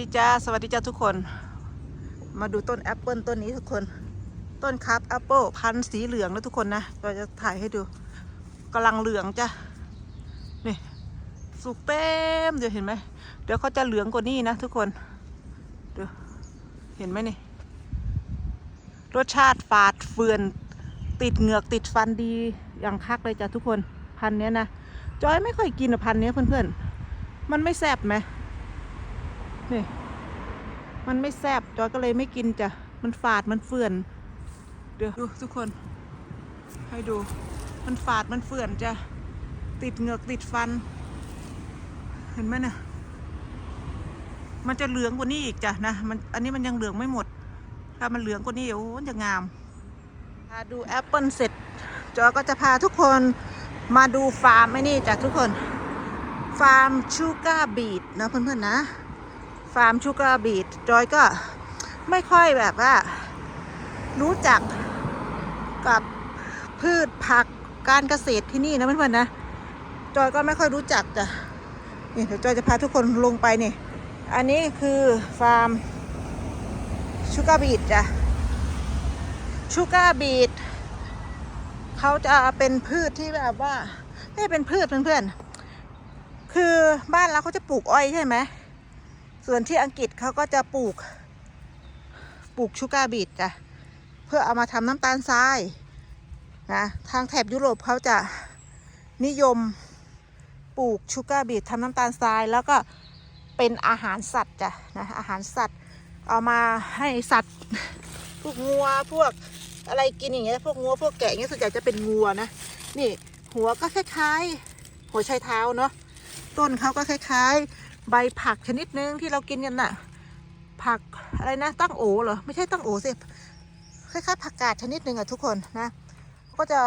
สวัสดีจ้าสวัสดีจ้าทุกคน มาดูต้นแอปเปิลต้นนี้ทุกคน ต้นครับแอปเปิลพันธุ์สีเหลืองแล้วทุกคนนะเราจะถ่ายให้ดูกำลังเหลืองจ้ะนี่สุกเต็มเดี๋ยวเห็นไหมเดี๋ยวเขาจะเหลืองกว่านี้นะทุกคนเดี๋ยวเห็นไหมนี่รสชาติฝาดเฟือนติดเหงือกติดฟันดีอย่างคักเลยจ้ะทุกคนพันธุ์เนี้ยนะจอยไม่ค่อยกินอะพันธุ์เนี้ยเพื่อนๆมันไม่แซ่บไหม นี่ มันไม่แซบจอยก็เลยไม่กินจ้ะ มันฝาดมันเฟื่อน เดี๋ยวดูทุกคน ให้ดู มันฝาดมันเฟื่อนจ้ะ ติดเหงือกติดฟัน เห็นไหมนะมันจะเหลืองกว่านี้อีกจ้ะนะ มัน อันนี้มันยังเหลืองไม่หมด ถ้ามันเหลืองกว่านี้โอ้มันจะงามพาดูแอปเปิลเสร็จ จอยก็จะพาทุกคนมาดูฟาร์มไอ้นี่จ้ะทุกคน ฟาร์มชูการ์บีดนะเพื่อนๆนะ ฟาร์มชูการ์บีดจอยก็ไม่ค่อยแบบว่า รู้จักกับพืชผักการเกษตรที่นี่นะเพื่อนๆนะ จอยก็ไม่ค่อยรู้จักจ้ะนี่เดี๋ยวจอยจะพาทุกคนลงไปนี่ อันนี้คือฟาร์มชูการ์บีดจ้ะชูการ์บีดเขาจะเป็นพืชที่แบบว่าไม่เป็นพืชเพื่อนๆ คือบ้านเราเขาจะปลูกอ้อยใช่ไหม ส่วนที่อังกฤษเขาก็จะปลูก ปลูกชูการ์บีทจ้ะเพื่อเอามาทำน้ำตาลทรายนะทางแถบยุโรปเขาจะนิยมปลูกชูการ์บีททำน้ำตาลทราย แล้วก็เป็นอาหารสัตว์จ้ะนะอาหารสัตว์เอามาให้สัตว์พวกงัวพวกอะไรกินอย่างเงี้ยพวกงัวพวกแกะเงี้ยส่วนใหญ่จะเป็นงัวนะนี่หัวก็คล้ายๆหัวไชเท้าเนาะต้นเขาก็คล้ายๆ ใบผักชนิดนึงที่เรากินกันน่ะ ผักอะไรนะ ตั้งโอเหรอ ไม่ใช่ตั้งโอสิคล้ายๆผักกาดชนิดหนึ่งอะทุกคนนะ ก็จะ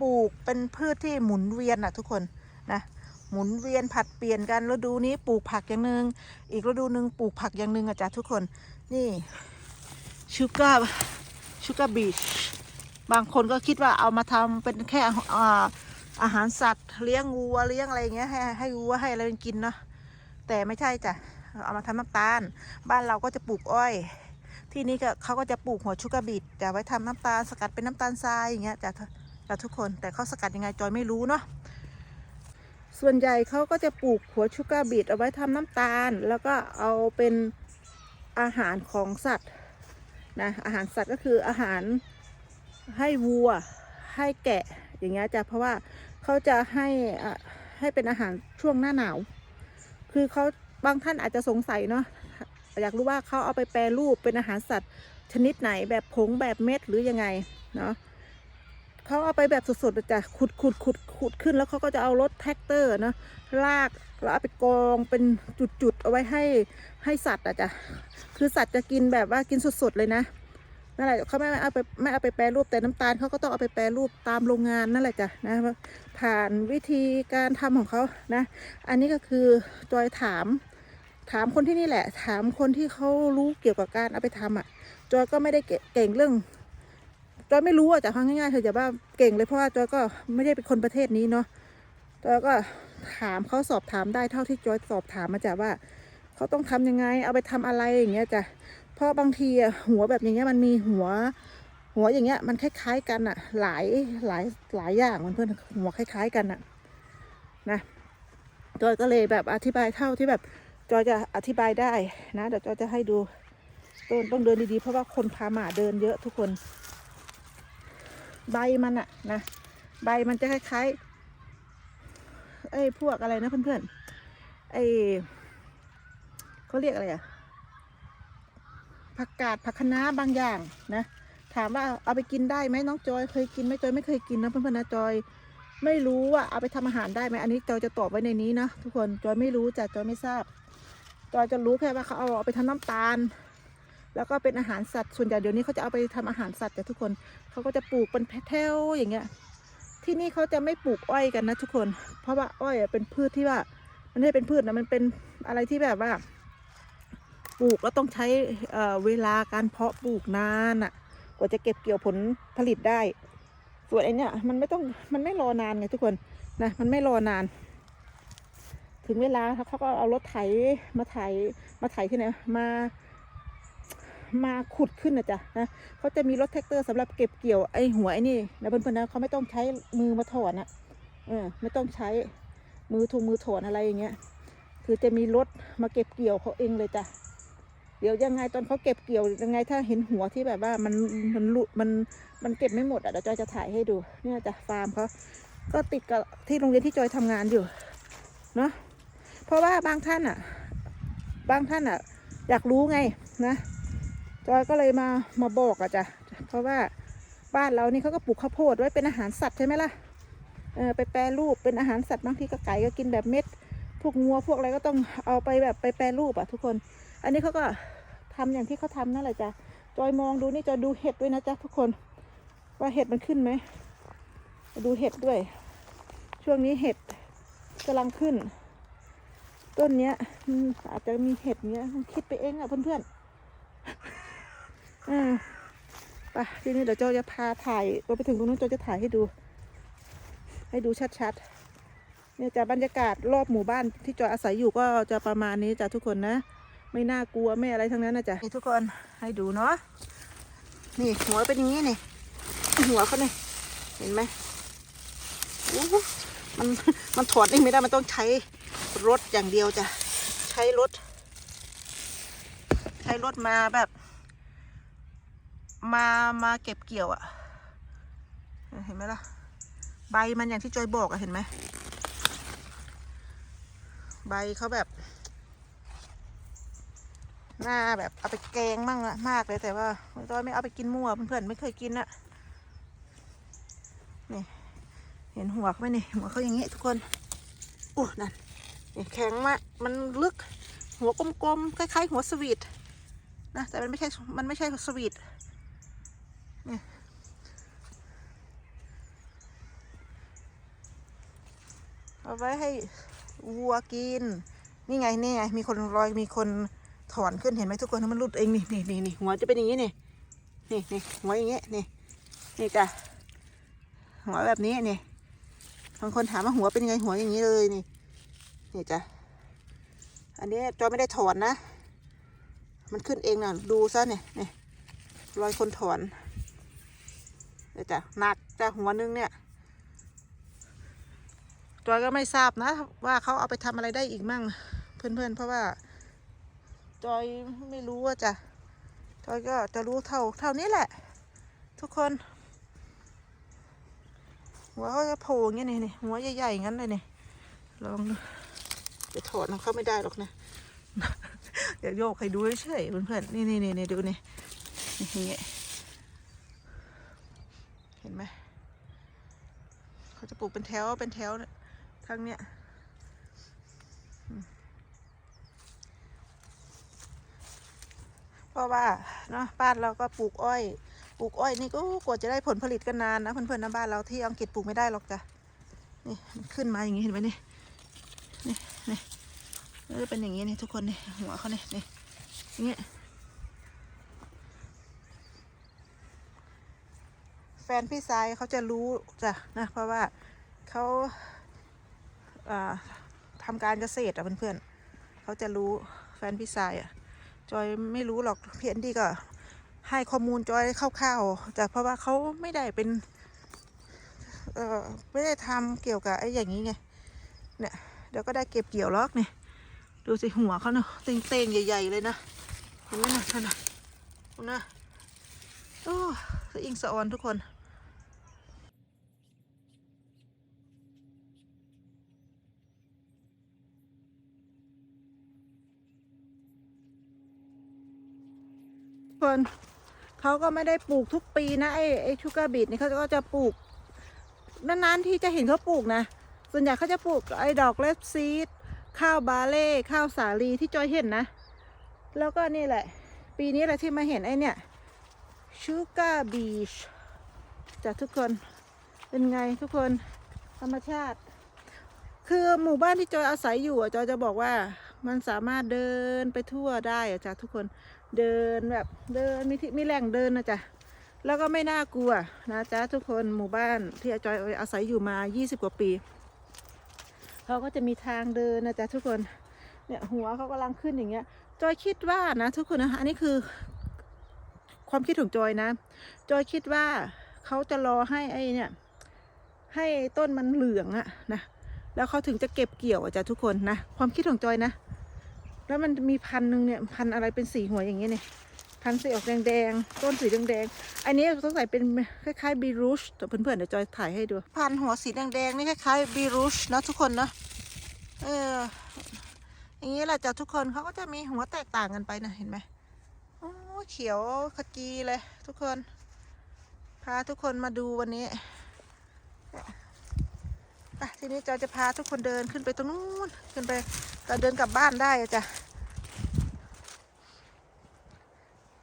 ปลูกเป็นพืชที่หมุนเวียนอะทุกคนนะ หมุนเวียนผัดเปลี่ยนกันฤดูนี้ปลูกผักอย่างหนึ่งอีกฤดูหนึ่งปลูกผักอย่างหนึ่งอะจ้ะทุกคน นี่ชูการ์ชูการ์บีชบางคนก็คิดว่าเอามาทำเป็นแค่อาอาหารสัตว์เลี้ยงวัวเลี้ยงอะไรเงี้ยให้ให้วัวให้อะไรกินเนาะ แต่ไม่ใช่จ้ะเอามาทำน้ำตาล บ้านเราก็จะปลูกอ้อย ที่นี่ก็เขาก็จะปลูกหัวชูกบีทจะไว้ทำน้ำตาลสกัดเป็นน้ำตาลทรายอย่างเงี้ยจ้ะจ้ะทุกคนแต่เขาสกัดยังไงจอยไม่รู้เนาะส่วนใหญ่เขาก็จะปลูกหัวชูกาบีทเอาไว้ทำน้ำตาล แล้วก็เอาเป็นอาหารของสัตว์นะอาหารสัตว์ก็คืออาหารให้วัวให้แกะอย่างเงี้ยจ้ะเพราะว่าเขาจะให้อะให้เป็นอาหารช่วงหน้าหนาว คือเขาบางท่านอาจจะสงสัยเนาะอยากรู้ว่าเขาเอาไปแปรรูปเป็นอาหารสัตว์ ชนิดไหนแบบผงแบบเม็ดหรือยังไงเนาะเขาเอาไปแบบสดๆจะขุดขุดขุดขุดขึ้นแล้วเขาก็จะเอารถแท็กเตอร์เนาะลากแล้วเอาไปกองเป็นจุดๆเอาไว้ให้ให้สัตว์อะจ้ะคือสัตว์จะกินแบบว่ากินสดๆเลยนะ นั่นแหละเขาไม่เอาไปไม่เอาไปแปรรูปแต่น้ำตาลเขาก็ต้องเอาไปแปรรูปตามโรงงานนั่นแหละจ้ะนะผ่านวิธีการทำของเขานะ อันนี้ก็คือจอยถามถามคนที่นี่แหละ ถามคนที่เขารู้เกี่ยวกับการเอาไปทำอะ จอยก็ไม่ได้เก่งเรื่อง จอยไม่รู้อะแต่ฟังง่ายๆเธอจะว่าเก่งเลยเพราะว่าจอยก็ไม่ได้เป็นคนประเทศนี้เนาะจอยก็ถามเขาสอบถามได้เท่าที่จอยสอบถามมาจากว่าเขาต้องทำยังไง เอาไปทำอะไรอย่างเงี้ยจ้ะ เพราะบางทีอะหัวแบบอย่างเงี้ยมันมีหัว หัวอย่างเงี้ย มันคล้ายๆกันอะหลายหลายหลายอย่างมันเพื่อนหัวคล้าย ๆ กันอะนะจอยก็เลยแบบอธิบายเท่าที่แบบจอยจะอธิบายได้นะเดี๋ยวจอยจะให้ดูต้นต้องเดินดีๆ เพราะว่าคนพาหมาเดินเยอะทุกคน ใบมันอะนะใบมันจะคล้ายๆไอ้พวกอะไรนะเพื่อนๆไอ้เขาเรียกอะไรอะ ผักกาดผักคะน้าบางอย่างนะ ถามว่าเอาไปกินได้ไหมน้องจอยเคยกินไหมจอยไม่เคยกินนะเพื่อนๆนะจอย ไม่รู้ว่าเอาไปทำอาหารได้ไหมอันนี้จอยจะตอบไว้ในนี้นะทุกคนจอยไม่รู้จ้ะจอยไม่ทราบจอยจะรู้แค่ว่าเขาเอาเอาไปทำน้ำตาล แล้วก็เป็นอาหารสัตว์ส่วนใหญ่เดี๋ยวนี้เขาจะเอาไปทำอาหารสัตว์แต่ทุกคนเขาก็จะปลูกเป็นแถวอย่างเงี้ยที่นี่เขาจะไม่ปลูกอ้อยกันนะทุกคน เพราะว่าอ้อยเป็นพืชที่ว่า มันไม่ได้เป็นพืชนะมันเป็นอะไรที่แบบว่า ปลูกแล้วต้องใช้เเวลาการเพาะปลูกนานอะ่ะ กว่าจะเก็บเกี่ยวผลผลิตได้ ส่วนไอเนี้ยมันไม่ต้องมันไม่รอนานไงทุกคนนะมันไม่รอนาน ถึงเวลาเขาก็เอารถไถมาไถมาไถที่ไหนมามาขุดขึ้นนะจ๊ะนะเขาจะมีรถแท็กเตอร์สำหรับเก็บเกี่ยวไอ้หัวไอ้นี่นะเพื่อนๆนะเขาไม่ต้องใช้มือมาถอนนะเออไม่ต้องใช้มือทุงมือถอนอะไรอย่างเงี้ย คือจะมีรถมาเก็บเกี่ยวเขาเองเลยจ้ะ ดี๋ยวยังไงตอนเขาเก็บเกี่ยวยังไงถ้าเห็นหัวที่แบบว่ามันมันหลุดมันมันเก็บไม่หมดอะเดี๋ยวจอยจะถ่ายให้ดูเนี่ยจ้ะฟาร์มเขาก็ติดกับที่โรงเรียนที่จอยทำงานอยู่เนาะเพราะว่าบางท่านอะ บางท่านอะ อยากรู้ไงนะจอยก็เลยมามาบอกอะจ้ะเพราะว่าบ้านเรานี่เขาก็ปลูกข้าวโพดไว้เป็นอาหารสัตว์ใช่ไหมล่ะเออไปแปรรูปเป็นอาหารสัตว์บางทีก็ไก่ก็กินแบบเม็ด พวกงัวพวกอะไรก็ต้องเอาไปแบบไปแปรรูปอะทุกคน อันนี้เขาก็ ทำอย่างที่เขาทำนั่นแหละจ้ะจอยมองดูนี่จอยดูเห็ดด้วยนะจ๊ะทุกคน ว่าเห็ดมันขึ้นไหมดูเห็ดด้วย ช่วงนี้เห็ดกำลังขึ้น ต้นเนี้ยอาจจะมีเห็ดเนี้ยคิดไปเองอะเพื่อนๆอืมไปทีนี้เดี๋ยวโจจะพาถ่ายตัวไปถึงตรงนู้นโจจะถ่ายให้ดู ให้ดูชัดๆเนี่ยจะบรรยากาศรอบหมู่บ้านที่จอยอาศัยอยู่ก็จะประมาณนี้จ้ะทุกคนนะ ไม่น่ากลัวไม่อะไรทั้งนั้นนะจ๊ะนี่ทุกคนให้ดูเนาะนี่หัวเป็นอย่างนี้นี่หัวเขาเนี่ยเห็นไหมมันมันถอดนี่ไม่ได้มันต้องใช้รถอย่างเดียวจ้ะใช้รถ ใช้รถมาแบบ มามาเก็บเกี่ยวอะเห็นไหมล่ะ ใบมันอย่างที่จอยบอกอะเห็นไหมใบเขาแบบ หน้าแบบเอาไปแกงมั่งอะมากเลยแต่ว่าจอยไม่เอาไปกินมั่วเพื่อนๆไม่เคยกินอะนี่ เห็นหัวเขาไหมนี่หัวเขาอย่างงี้ทุกคนอู้นั่นนี่แข็งมากมันลึกหัวกลมๆคล้ายๆ หัวสวีทนะแต่มันไม่ใช่มันไม่ใช่สวีทนี่เอาไว้ให้วัวกิน นี่ไงนี่ไงมีคนรอยมีคน ถอนขึ้นเห็นไหมทุกคนมันรุดเองนี่นี่นี่นี่หัวจะเป็นอย่างนี้นี่นี่นี่หัวอย่างเงี้ยนี่นี่จ้ะหัวแบบนี้นี่บางคนถามว่าหัวเป็นยังไงหัวอย่างนี้เลยนี่นี่จ้ะอันนี้จอยไม่ได้ถอนนะ มันขึ้นเองน่ะดูซะเนี่ยนี่รอยคนถอนเดี๋ยวจ้ะหนักจ้ะหัวนึงเนี่ยจอยก็ไม่ทราบนะ ว่าเขาเอาไปทำอะไรได้อีกมั่งเพื่อนๆเพราะว่า จอยไม่รู้ว่าจะจอยก็จะรู้เท่าเท่านี้แหละ ทุกคน หัวเขาจะโผล่อย่างเงี้ยนี่นี่หัวใหญ่ๆอย่างนั้นเลยนี่ลองดูจะถอดของเข้าไม่ได้หรอกนะเดี๋ยวโยกให้ดูเฉยๆเพื่อนๆนี่นี่นี่นดูนี่นี่อย่างเงี้ยเห็นไหมเขาจะปลูกเป็นแถวเป็นแถวเนี่ยทางเนี้ยอืม เพราะว่าเนาะบ้านเราก็ปลูกอ้อย ปลูกอ้อยนี่ก็กว่าจะได้ผลผลิตกันนานนะเพื่อนๆนะบ้านเราที่อังกฤษปลูกไม่ได้หรอกจ้ะนี่ขึ้นมาอย่างงี้เห็นไหมนี่นี่นี่เออเป็นอย่างงี้นี่ทุกคนนี่หัวเขานี่นี่อย่างเงี้ยแฟนพี่ชายเขาจะรู้จ้ะนะเพราะว่าเขาอ่าทำการเกษตรอะเพื่อนๆเขาจะรู้แฟนพี่ชายอะ จอยไม่รู้หรอกเพียนดีก็ให้ข้อมูลจอยคร่าวๆจากเพราะว่าเขาไม่ได้เป็น เอ่อไม่ได้ทำเกี่ยวกับไอ้อย่างนี้ไงเนี่ยเดี๋ยวก็ได้เก็บเกี่ยวล็อกนี่ดูสิหัวเขาเนาะเต่งๆใหญ่ ๆ เลยนะเห็นไหมนะท่านนะนะโอ้สะอิงสะออนทุกคน คนเขาก็ไม่ได้ปลูกทุกปีนะไอ้ไอ้ชูการ์บีทนี่เขาก็จะปลูกนานๆที่จะเห็นเขาปลูกนะ ส่วนใหญ่เขาจะปลูกไอ้ดอกเลฟซีดข้าวบาเล่ข้าวสาลีที่จอยเห็นนะ แล้วก็นี่แหละ ปีนี้แหละที่มาเห็นไอ้เนี่ยชูการ์บีชจ้ะทุกคนเป็นไงทุกคนธรรมชาติ คือหมู่บ้านที่จอยอาศัยอยู่อะจอยจะบอกว่ามันสามารถเดินไปทั่วได้อะจ้ะทุกคน เดินแบบเดินมีที่มีแหล่งเดินนะจ๊ะแล้วก็ไม่น่ากลัวนะจ๊ะทุกคนหมู่บ้านที่อาจอยอาศัยอยู่มา 20 กว่าปีเขาก็จะมีทางเดินนะจ๊ะทุกคนเนี่ยหัวเขากำลังขึ้นอย่างเงี้ย จอยคิดว่านะทุกคนนะอันนี้คือ ความคิดของจอยนะ จอยคิดว่าเขาจะรอให้ไอ้เนี่ย ให้ต้นมันเหลืองอะนะแล้วเขาถึงจะเก็บเกี่ยวอะจ้ะทุกคนนะความคิดของจอยนะ แล้วมันมีพันหนึ่งเนี่ยพันอะไรเป็นสีหัวอย่างเงี้ยเนี่ยพันสีออกแดงๆต้นสีแดงๆอันนี้ต้องใส่เป็นคล้ายๆบีรูชแต่เพื่อนๆเดี๋ยวจอยถ่ายให้ดูพันหัวสีแดงๆนี่คล้ายๆบีรูชนะทุกคนนะเอออย่างนี้แหละจ้ะทุกคนเขาก็จะมีหัวแตกต่างกันไปนะเห็นไหมโอ้เขียวขจีเลย ทุกคน พาทุกคนมาดูวันนี้ อะทีนี้จอยจะพาทุกคนเดินขึ้นไปตรงนู้นขึ้นไปก็เดินกลับบ้านได้อจ้ะ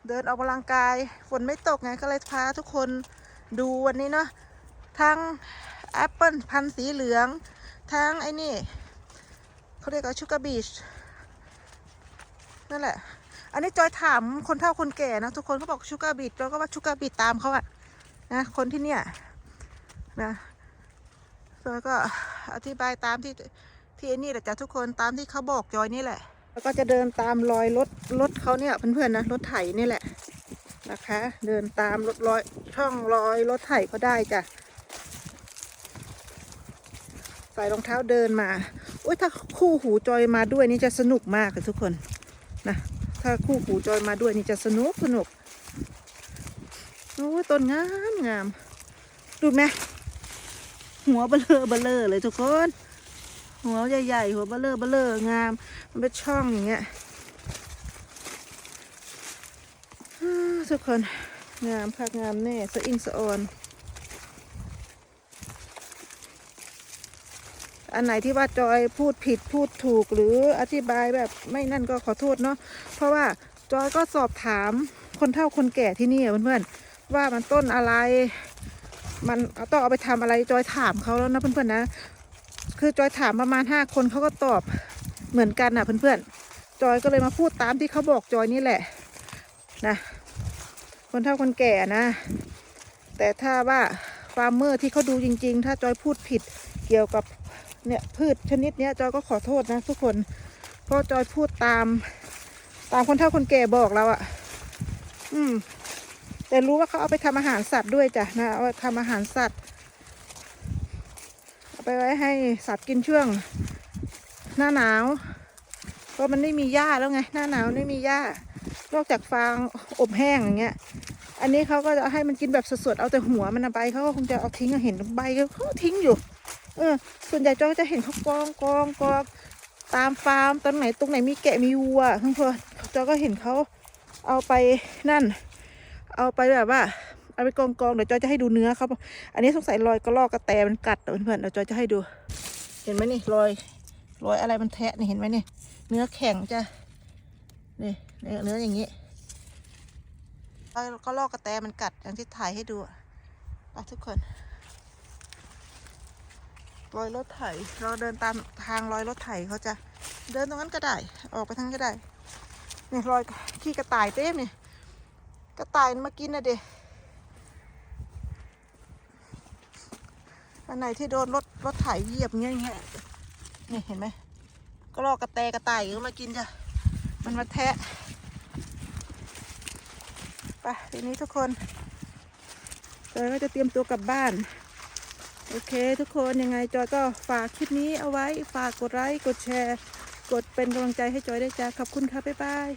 เดินออกกำลังกายฝนไม่ตกไงก็เลยพาทุกคนดูวันนี้เนาะทั้งแอปเปิลพันธุ์สีเหลือง ทั้งไอ้นี่เขาเรียกว่าชูการ์บีชนั่นแหละ อันนี้จอยถามคนเฒ่าคนแก่นะ ทุกคนเขาบอกชูการ์บีชจอยก็ว่าชูการ์บีชตามเขาอะนะคนที่เนี่ยนะ จอยก็อธิบายตามที่ที่ไอ้นี่แหละจ้ะทุกคนตามที่เขาบอกจอยนี่แหละ แล้วก็จะเดินตามรอยรถรถเขาเนี่ยเพื่อนๆนะรถไถนี่แหละนะคะ เดินตามรถรอยช่องรอยรถไถก็ได้จ้ะใส่รองเท้าเดินมาอุ้ยถ้าคู่หูจอยมาด้วยนี่จะสนุกมากเลยทุกคนนะถ้าคู่หูจอยมาด้วยนี่จะสนุกสนุกโอ้ยต้นงามงามดูไหม หัวเบลอเบลอเลยทุกคน หัวใหญ่ๆหัวเบลอเบลองาม มันเป็นช่องอย่างเงี้ยทุกคนงามพักงามแน่สะอิงสะออน อันไหนที่ว่าจอยพูดผิดพูดถูกหรืออธิบายแบบไม่นั่นก็ขอโทษเนาะเพราะว่าจอยก็สอบถามคนเฒ่าคนแก่ที่นี่อะเพื่อนๆว่ามันต้นอะไร มันเอาต้องเอาไปทำอะไรจอยถามเขาแล้วนะเพื่อนๆนะ คือจอยถามประมาณห้าคนเขาก็ตอบเหมือนกันนะเพื่อนๆ จอยก็เลยมาพูดตามที่เขาบอกจอยนี่แหละนะคนเฒ่าคนแก่นะ แต่ถ้าว่าฟาร์มเมอร์ที่เขาดูจริง ๆ ถ้าจอยพูดผิดเกี่ยวกับเนี่ยพืชชนิดเนี้ยจอยก็ขอโทษนะทุกคนเพราะจอยพูดตาม ตามคนเฒ่าคนแก่บอกเราอะ่ะอืม แต่รู้ว่าเขาเอาไปทำอาหารสัตว์ด้วยจ้ะนะเอาทำอาหารสัตว์ เอาไปไว้ให้สัตว์กินช่วง หน้าหนาวเพราะมันไม่มีหญ้าแล้วไง หน้าหนาวไม่มีหญ้านอกจากฟางอบแห้งอย่างเงี้ย อันนี้เขาก็จะให้มันกินแบบสดๆ เอาแต่หัวมันใบเขาก็คงจะเอาทิ้งเห็นใบเขาทิ้งอยู่ เออ ส่วนใหญ่จอยก็จะเห็นเขากองกองกองตามฟาร์มตรงไหนตรงไหนมีแกะมีวัวเพื่อนๆจอยก็เห็นเขาเอาไปนั่น เอาไปแบบว่า เอาไปกองกองเดี๋ยวจอยจะให้ดูเนื้อเขาอันนี้สงสัยรอยกระลอกกระแตมันกัดอะเพื่อนๆเดี๋ยวจอยจะให้ดู เห็นไหมนี่รอยรอยอะไรมันแทะนี่เห็นไหมนี่เนื้อแข็งจ้ะนี่เนื้อเนื้ออย่างนี้รอยกระลอกกระแตมันกัดอย่างที่ถ่ายให้ดูอะไปทุกคนรอยรถไถเราเดินตามทางรอยรถไถเขาจะเดินตรงนั้นก็ได้ ออกไปทางก็ได้เนี่ยรอยขี้กระต่ายเต็มเนี่ย กระต่ายมันมากินนะเด็อันไหนที่โดนรถรถไถเหยียบเงี้ยเงี้ยนี่เห็นไหมก็รอกกระแตกระต่ายก็มากินจ้ะ มันมาแทะไปทีนี้ทุกคนเดี๋ยวเราจะเตรียมตัวกลับบ้าน โอเค ทุกคนยังไงจอยก็ฝากคลิปนี้เอาไว้ ฝากกดไลค์ กดแชร์ กดเป็นกำลังใจให้จอยได้จ้าขอบคุณค่ะ บ๊ายบาย